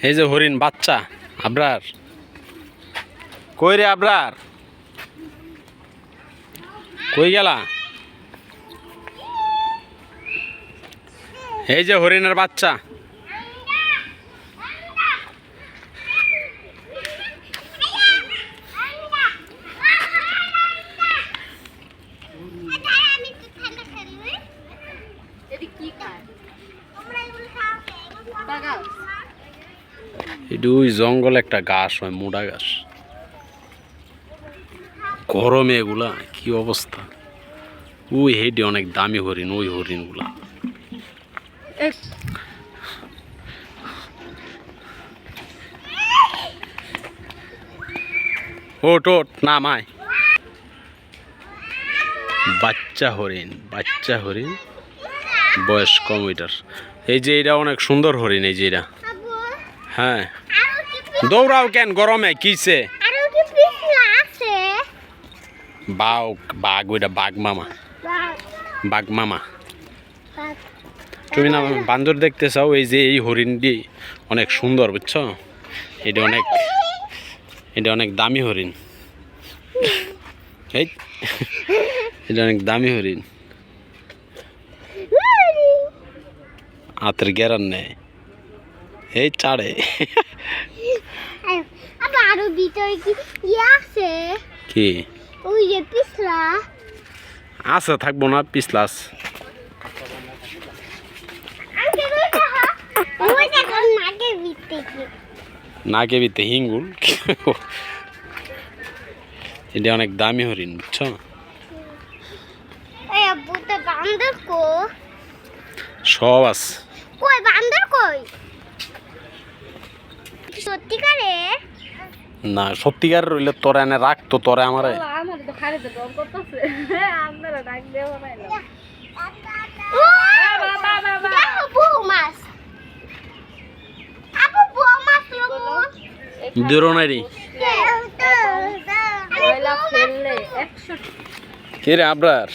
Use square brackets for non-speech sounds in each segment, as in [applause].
এই যে হরিণ বাচ্চা আবরার। কই রে আবরার? কই গেলা? এই যে হরিণের বাচ্চা। এটা ওই জঙ্গল একটা গাছ হয় মোটা গাছ গরমে এগুলা কি অবস্থা? ওই হেডে অনেক দামি হরিণ ওই হরিণগুলা। ওট ওট নামায় বাচ্চা হরিণ বাচ্চা হরিণ। বয়স কম ওইটার। এই যে এটা অনেক সুন্দর হরিণ এই যে এটা হ্যাঁ। দৌড়াও কেন গরমে? কিসে বাঘ বাঘ ওইটা বাঘ মামা। বাঘ। মামা। তুমি না বান্দর দেখতে চাও এই যে এই হরিণটি অনেক সুন্দর বুঝছ? এটা অনেক এটা অনেক দামি হরিণ। এই এটা অনেক দামি হরিণ। হাতের গেরান নেই। এই চাড়ে আরও ভিতরে কি ইয়ে আছে? কি? ওই যে পিছলা। আছে থাকব না পিছলাস। নাকে বিতে হিঙ্গুল। এটা অনেক দামি হরিণ বুঝছ? সব আছে। কই বান্দর কই? সত্যিকারে? না সত্যিকার রইলে তোরা এনে রাখতো তোরা আমারে। আমার তো খাড়িতে ডর করতেছে। আপনারা ডাক দেব না বাবা বাবা বউ মাছ আপু বউ মাছ লোমো দূরনারি পয়লা ফেললে একশো কে রে আবরার?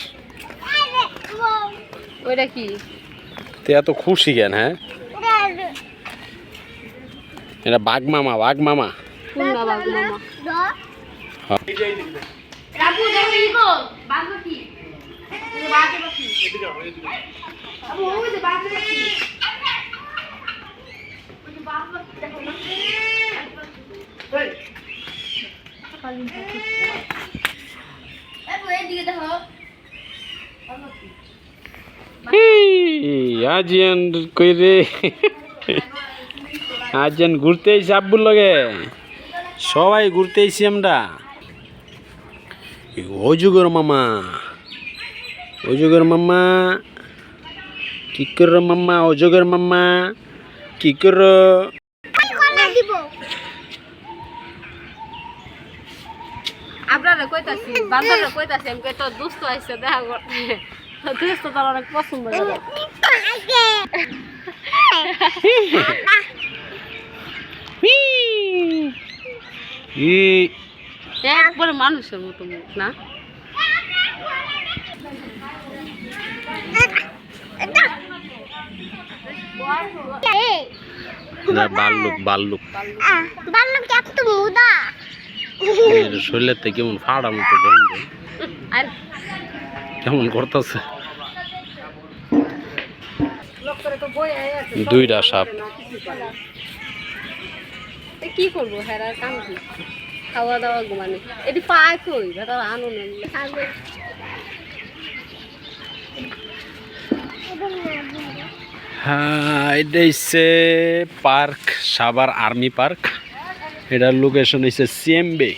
ওইটা কি? এত খুশি কেন হ্যাঁ? এটা বাঘ মামা বাঘ মামা। আজিয়ান কই রে আজিয়ান ঘুরতে আইসি আব্বুর লগে। সবাই ঘুরতে আইসি আমরা। অজুগর মামা। অজুগর মামা। কি কর মামা অজগর মামা কি কর? আপনারা কইতাছি বান্ধবরা কইতাছি আমি কই দুস্থ আইছে দেখা করতে তোর অনেক পছন্দ করে। [laughs] একবারে মানুষের মতো মুখ না? বাল্লুক বাল্লুক। বাল্লুক এত মুদা? শরীরের থেকে কেমন ফাড়া মতো গন্ধ। কেমন করতেছে? দুইটা সাপ। কি করব হেরার কাম কি? খাওয়া দাওয়া ঘুমানি। এটি হ্যাঁ এটা হচ্ছে পার্ক সাবার আর্মি পার্ক। এটার লোকেশন হচ্ছে সিএমবি।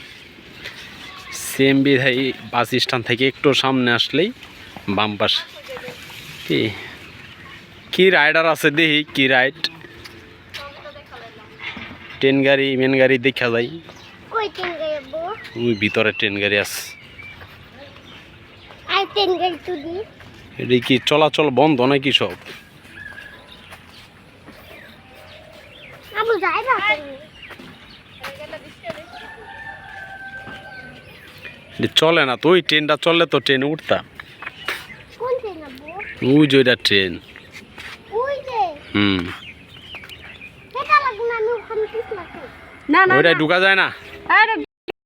সিএমবি বাস স্ট্যান্ড থেকে একটু সামনে আসলেই বাম পাশে। কি? কি রাইডার আছে দেখি, কি রাইড ট্রেন গাড়ি মেন গাড়ি দেখা গাইবো ওই ভিতরে ট্রেন গাড়ি আছে। এটা কি চলাচল বন্ধ নাকি সব? যাই চলে না তো ওই ট্রেনটা চললে তো ট্রেনে উঠতাম ওই যে ওইটা ট্রেন। হুম সেটা লাগবে না আমি ওখানে না না ওটা ঢুকা যায় না।